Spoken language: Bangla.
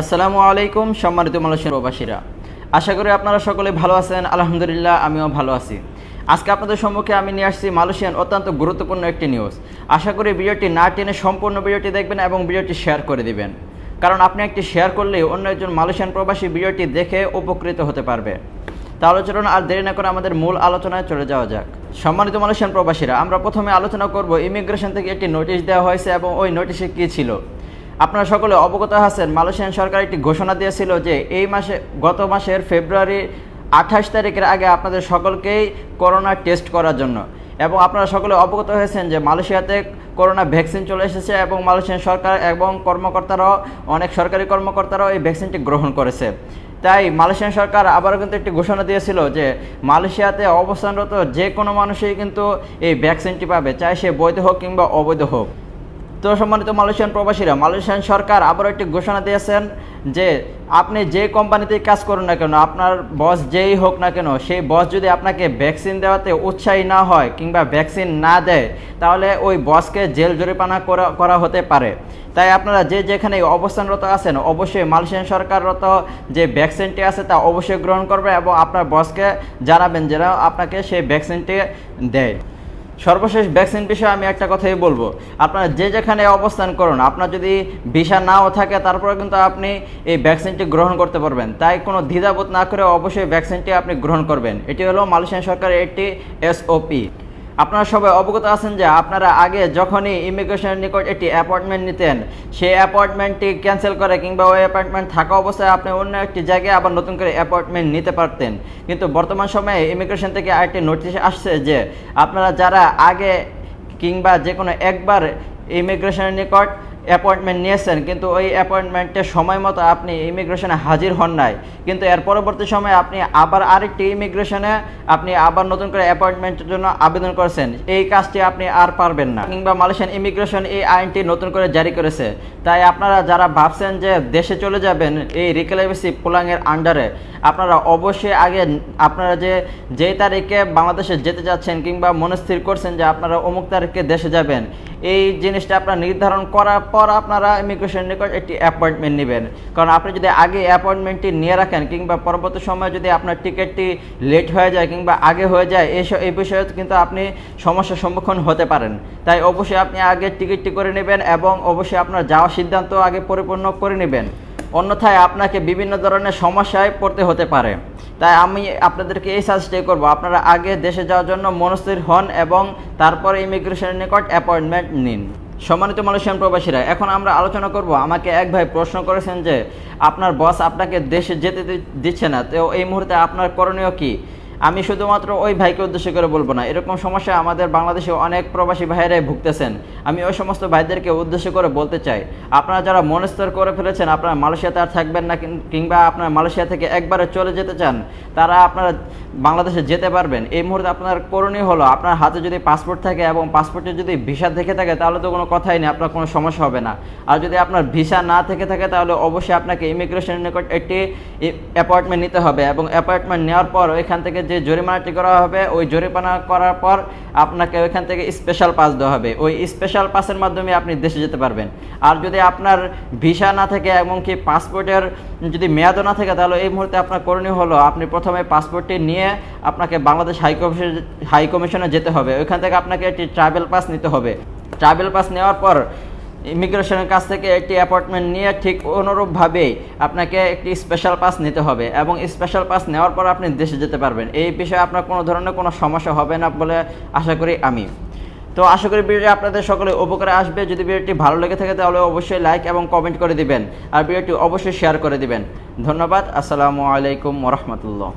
আসসালামু আলাইকুম, সম্মানিত মালয়েশিয়ার প্রবাসীরা। আশা করি আপনারা সকলে ভালো আছেন, আলহামদুলিল্লাহ আমিও ভালো আছি। আজকে আপনাদের সম্মুখে আমি নিয়ে আসছি মালয়েশিয়ান অত্যন্ত গুরুত্বপূর্ণ একটি নিউজ আশা করি ভিডিওটি না টেনে সম্পূর্ণ ভিডিওটি দেখবেন এবং ভিডিওটি শেয়ার করে দিবেন। কারণ আপনি একটি শেয়ার করলে অন্য একজন মালয়েশিয়ান প্রবাসী ভিডিওটি দেখে উপকৃত হতে পারবে। তাহলে চলুন আর দেরি না করে আমাদের মূল আলোচনায় চলে যাওয়া যাক। সম্মানিত মালয়েশিয়ান প্রবাসীরা, আমরা প্রথমে আলোচনা করব ইমিগ্রেশন থেকে একটি নোটিশ দেওয়া হয়েছে এবং ওই নোটিশে কী ছিল? আপনারা সকলে অবগত আছেন, মালয়েশিয়ান সরকার একটি ঘোষণা দিয়েছিল যে এই মাসে, গত মাসের ফেব্রুয়ারি আঠাশ তারিখের আগে আপনাদের সকলকেই করোনা টেস্ট করার জন্য। এবং আপনারা সকলে অবগত হয়েছেন যে মালয়েশিয়াতে করোনা ভ্যাকসিন চলে এসেছে এবং মালয়েশিয়ান সরকার এবং কর্মকর্তারাও, অনেক সরকারি কর্মকর্তারাও এই ভ্যাকসিনটি গ্রহণ করেছে। তাই মালয়েশিয়ান সরকার আবারও কিন্তু একটি ঘোষণা দিয়েছিল যে মালয়েশিয়াতে অবস্থানরত যে কোনো মানুষই কিন্তু এই ভ্যাকসিনটি পাবে, চাই সে বৈধ হোক কিংবা অবৈধ হোক। তো সম্মানিত মালয়েশিয়ান প্রবাসীরা, মালয়েশিয়ান সরকার আবারও একটি ঘোষণা দিয়েছেন যে আপনি যে কোম্পানিতেই কাজ করুন না কেন, আপনার বস যেই হোক না কেন, সেই বস যদি আপনাকে ভ্যাকসিন দেওয়াতে উৎসাহী না হয় কিংবা ভ্যাকসিন না দেয়, তাহলে ওই বসকে জেল জরিমানা করা করা হতে পারে। তাই আপনারা যে যেখানে অবস্থানরত আছেন, অবশ্যই মালয়েশিয়ান সরকাররত যে ভ্যাকসিনটি আছে তা অবশ্যই গ্রহণ করবে এবং আপনার বসকে জানাবেন যেন আপনাকে সেই ভ্যাকসিনটি দেয়। সর্বশেষ ভ্যাকসিন বিষয়ে আমি একটা কথাই বলব। আপনারা যে যেখানে অবস্থান করুন, আপনার যদি ভিসা নাও থাকে তারপরে কিন্তু আপনি এই ভ্যাকসিনটি গ্রহণ করতে পারবেন। তাই কোনো দ্বিধাবোধ না করে অবশ্যই ভ্যাকসিনটি আপনি গ্রহণ করবেন। এটি হলো মালয়েশিয়ান সরকারের একটি এসওপি আপনারা সবাই অবগত আছেন যে আপনারা আগে যখনই ইমিগ্রেশনের নিকট একটি অ্যাপয়েন্টমেন্ট নিতেন, সেই অ্যাপয়েন্টমেন্টটি ক্যান্সেল করে কিংবা ওই অ্যাপয়েন্টমেন্ট থাকা অবস্থায় আপনি অন্য একটি জায়গায় আবার নতুন করে অ্যাপয়েন্টমেন্ট নিতে পারতেন। কিন্তু বর্তমান সময়ে ইমিগ্রেশন থেকে আরেকটি নোটিশ আসছে যে আপনারা যারা আগে কিংবা যে কোনো একবার ইমিগ্রেশনের নিকট অ্যাপয়েন্টমেন্ট নিয়েছেন, কিন্তু ওই অ্যাপয়েন্টমেন্টের সময় মতো আপনি ইমিগ্রেশনে হাজির হন নাই। কিন্তু এর পরবর্তী সময়ে আপনি আবার আরেকটি ইমিগ্রেশনে আপনি আবার নতুন করে অ্যাপয়েন্টমেন্টের জন্য আবেদন করেছেন। এই কাজটি আপনি আর পারবেন না। কিংবা মালয়েশিয়ান ইমিগ্রেশন এই আইনটি নতুন করে জারি করেছে। তাই আপনারা যারা ভাবছেন যে দেশে চলে যাবেন এই রিকেলেবেসি পোলাংয়ের আন্ডারে আপনারা অবশ্যই আগে আপনারা যে যেই তারিখে বাংলাদেশে যেতে যাচ্ছেন কিংবা মনস্থির করছেন যে আপনারা অমুক তারিখে দেশে যাবেন, এই জিনিসটা আপনারা নির্ধারণ করার পর আপনারা ইমিগ্রেশন নিকট একটি অ্যাপয়েন্টমেন্ট নেবেন। কারণ আপনি যদি আগে অ্যাপয়েন্টমেন্টটি নিয়ে রাখেন কিংবা পরবর্তী সময়ে যদি আপনার টিকিটটি লেট হয়ে যায় কিংবা আগে হয়ে যায় এই এই বিষয়ে কিন্তু আপনি সমস্যার সম্মুখীন হতে পারেন। তাই অবশ্যই আপনি আগে টিকিটটি করে নেবেন এবং অবশ্যই আপনার যাওয়ার সিদ্ধান্ত আগে পরিপূর্ণ করে নেবেন। অন্যথায় আপনাকে বিভিন্ন ধরনের সমস্যায় পড়তে হতে পারে। তাই আমি আপনাদেরকে এই সাজেস্টই করব, আপনারা আগে দেশে যাওয়ার জন্য মনস্থির হন এবং তারপরে ইমিগ্রেশনের নিকট অ্যাপয়েন্টমেন্ট নিন। সম্মানিত মালয়েশিয়ান প্রবাসীরা, এখন আমরা আলোচনা করব, আমাকে এক ভাই প্রশ্ন করেছেন যে, আপনার বস আপনাকে দেশে যেতে দিচ্ছে না, তো এই মুহূর্তে আপনার করণীয় কি? আমি শুধুমাত্র ওই ভাইকে উদ্দেশ্য করে বলব না। এরকম সমস্যা আমাদের বাংলাদেশে অনেক প্রবাসী ভাইয়েরাই ভুগতেছেন। আমি ওই সমস্ত ভাইদেরকে উদ্দেশ্য করে বলতে চাই, আপনারা যারা মনস্তর করে ফেলেছেন, আপনারা মালয়েশিয়াতে আর থাকবেন না কিংবা আপনারা মালয়েশিয়া থেকে একবারে চলে যেতে চান, তারা আপনারা বাংলাদেশে যেতে পারবেন। এই মুহূর্তে আপনার করণীয় হলো, আপনার হাতে যদি পাসপোর্ট থাকে এবং পাসপোর্টে যদি ভিসা থেকে থাকে, তাহলে তো কোনো কথাই নেই, আপনার কোনো সমস্যা হবে না। আর যদি আপনার ভিসা না থেকে থাকে, তাহলে অবশ্যই আপনাকে ইমিগ্রেশনের নিকট একটি অ্যাপয়েন্টমেন্ট নিতে হবে এবং অ্যাপয়েন্টমেন্ট নেওয়ার পর ওইখান থেকে যে জরিমানাটি করা হবে, ওই জরিমানা করার পর আপনাকে ওইখান থেকে স্পেশাল পাস দেওয়া হবে। ওই স্পেশাল পাসের মাধ্যমে আপনি দেশে যেতে পারবেন। আর যদি আপনার ভিসা না থাকে এমনকি পাসপোর্টের যদি মেয়াদও না থাকে, তাহলে এই মুহূর্তে আপনার করণীয় হলো, আপনি প্রথমে পাসপোর্টটি নিয়ে আপনাকে বাংলাদেশ হাই কমিশন হাই কমিশনে যেতে হবে। ওইখান থেকে আপনাকে একটি ট্রাভেল পাস নিতে হবে। ট্রাভেল পাস নেওয়ার পর ইমিগ্রেশনের কাছ থেকে একটি অ্যাপয়েন্টমেন্ট নিয়ে ঠিক অনুরূপভাবেই আপনাকে একটি স্পেশাল পাস নিতে হবে এবং স্পেশাল পাস নেওয়ার পর আপনি দেশে যেতে পারবেন। এই বিষয়ে আপনার কোনো ধরনের কোনো সমস্যা হবে না বলে আশা করি আমি। তো আশা করি ভিডিওটি আপনাদের সকলে উপকারে আসবে। যদি ভিডিওটি ভালো লেগে থাকে তাহলে অবশ্যই লাইক এবং কমেন্ট করে দিবেন। আর ভিডিওটি অবশ্যই শেয়ার করে দিবেন। ধন্যবাদ। আসসালামু আলাইকুম রহমতুল্লাহ।